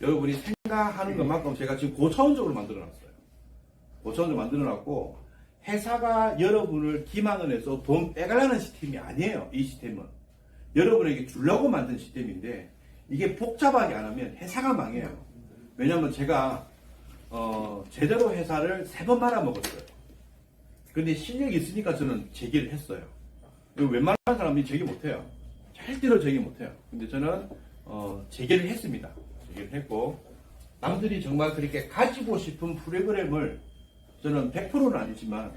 여러분이 생각하는 것만큼 제가 지금 고차원적으로 만들어 놨어요. 고차원적으로 만들어 놨고 회사가 여러분을 기망을 해서 돈 빼가려는 시스템이 아니에요. 이 시스템은. 여러분에게 주려고 만든 시스템인데 이게 복잡하게 안 하면 회사가 망해요. 왜냐면 제가 어, 제대로 회사를 세 번 말아먹었어요. 근데 실력이 있으니까 저는 제기를 했어요. 웬만한 사람이 제기 못해요. 절대로 제기 못해요. 근데 저는 어, 제기를 했습니다. 제기를 했고 남들이 정말 그렇게 가지고 싶은 프로그램을 저는 100%는 아니지만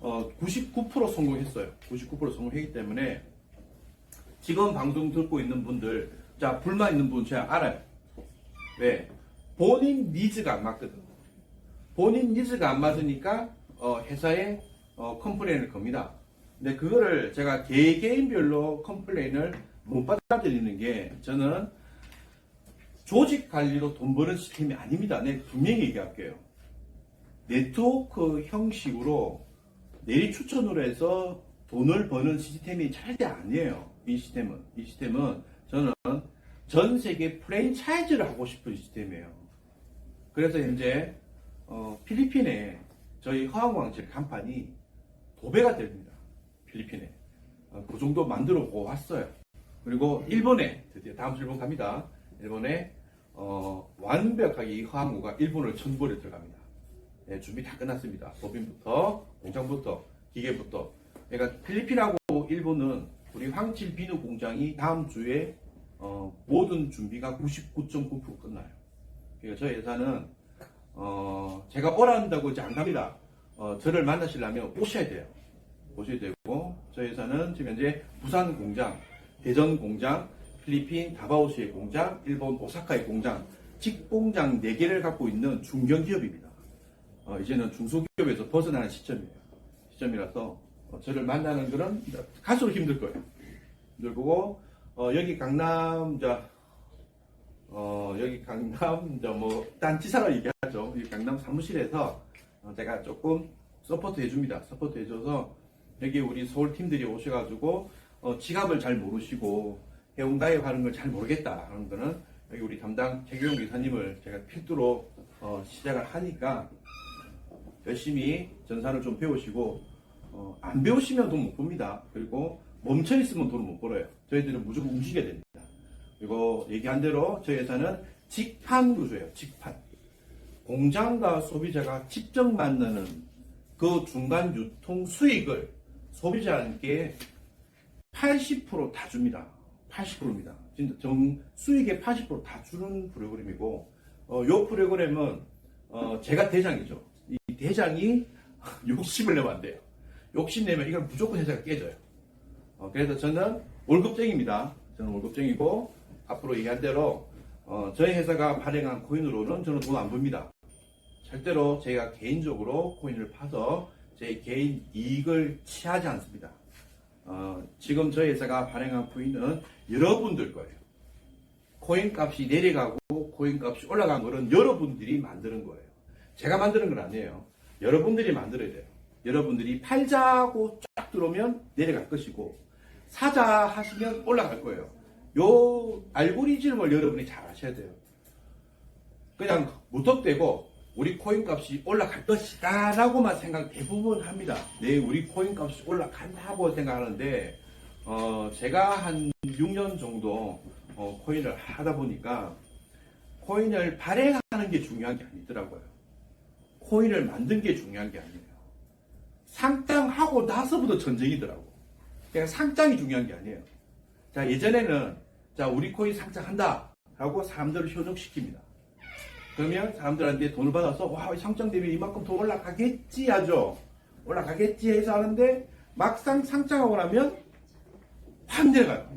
어, 99% 성공했어요. 99% 성공했기 때문에 지금 방송 듣고 있는 분들 자 불만 있는 분 제가 알아요. 왜? 본인 니즈가 안 맞거든. 본인 니즈가 안 맞으니까 어, 회사에 어, 컴플레인을 겁니다. 근데 그거를 제가 개개인별로 컴플레인을 못 받아들이는 게 저는 조직 관리로 돈 버는 시스템이 아닙니다. 네, 분명히 얘기할게요. 네트워크 형식으로 내리 추천으로 해서 돈을 버는 시스템이 절대 아니에요. 이 시스템은. 이 시스템은 저는 전 세계 프랜차이즈를 하고 싶은 시스템이에요. 그래서 현재 어, 필리핀에 저희 허황광실 간판이 도배가 됩니다. 필리핀에. 어, 그 정도 만들어 보고 왔어요. 그리고 일본에 드디어 다음 주 일본 갑니다. 일본에 어, 완벽하게 이 허황구가 일본을 전부에 들어갑니다. 네, 준비 다 끝났습니다. 법인부터 공장부터 기계부터. 그러니까 필리핀하고 일본은 우리 황칠 비누 공장이 다음 주에 어, 모든 준비가 99.9% 끝나요. 그러니까 저희 회사는 어, 제가 오란다고 이제 안 갑니다. 어, 저를 만나시려면 오셔야 돼요. 오셔야 되고 저희 회사는 지금 현재 부산 공장, 대전 공장, 필리핀 다바오시의 공장, 일본 오사카의 공장, 직공장 4개를 갖고 있는 중견기업입니다. 어, 이제는 중소기업에서 벗어나는 시점이에요. 시점이라서 어, 저를 만나는 거는 갈수록 힘들 거예요. 힘들 거고 어, 여기 강남 자 어, 여기 강남 저뭐 단지사로 얘기하죠. 이 강남 사무실에서 어, 제가 조금 서포트 해줍니다. 서포트 해줘서 여기 우리 서울 팀들이 오셔가지고 어, 지갑을 잘 모르시고 회원가입하는 걸 잘 모르겠다 하는 거는 여기 우리 담당 최규영 기사님을 제가 필두로 어, 시작을 하니까 열심히 전산을 좀 배우시고 어, 안 배우시면 돈못 법니다. 그리고 멈춰 있으면 돈을 못 벌어요. 저희들은 무조건 움직여야 됩니다. 그리고 얘기한 대로 저희 회사는 직판 구조예요. 직판. 공장과 소비자가 직접 만나는 그 중간 유통 수익을 소비자에게 80%다 줍니다. 80%입니다. 진짜 정 수익의 80%다 주는 프로그램이고 어, 요 프로그램은 어, 제가 대장이죠. 이 대장이 욕심을 내면 안 돼요. 욕심 내면 이건 무조건 회사가 깨져요. 어, 그래서 저는 월급쟁입니다. 저는 월급쟁이고 앞으로 얘기한 대로 어, 저희 회사가 발행한 코인으로는 저는 돈안 법니다. 절대로 제가 개인적으로 코인을 파서 제 개인 이익을 취하지 않습니다. 어, 지금 저희 회사가 발행한 코인은 여러분들 거예요. 코인 값이 내려가고 코인 값이 올라간 거는 여러분들이 만드는 거예요. 제가 만드는 건 아니에요. 여러분들이 만들어야 돼요. 여러분들이 팔자고 쫙 들어오면 내려갈 것이고 사자 하시면 올라갈 거예요. 요 알고리즘을 여러분이 잘 아셔야 돼요. 그냥 무턱대고 우리 코인 값이 올라갈 것이다 라고만 생각 대부분 합니다. 네, 우리 코인 값이 올라간다고 생각하는데 어, 제가 한 6년 정도 어, 코인을 하다 보니까 코인을 발행하는 게 중요한 게 아니더라고요. 코인을 만든 게 중요한 게 아니에요. 상장하고 나서부터 전쟁이더라고. 그냥 상장이 중요한 게 아니에요. 자, 예전에는 자, 우리 코인 상장한다. 라고 사람들을 효정시킵니다. 그러면 사람들한테 돈을 받아서 와, 상장되면 이만큼 더 올라가겠지 하죠. 올라가겠지 해서 하는데 막상 상장하고 나면 확 내려가요.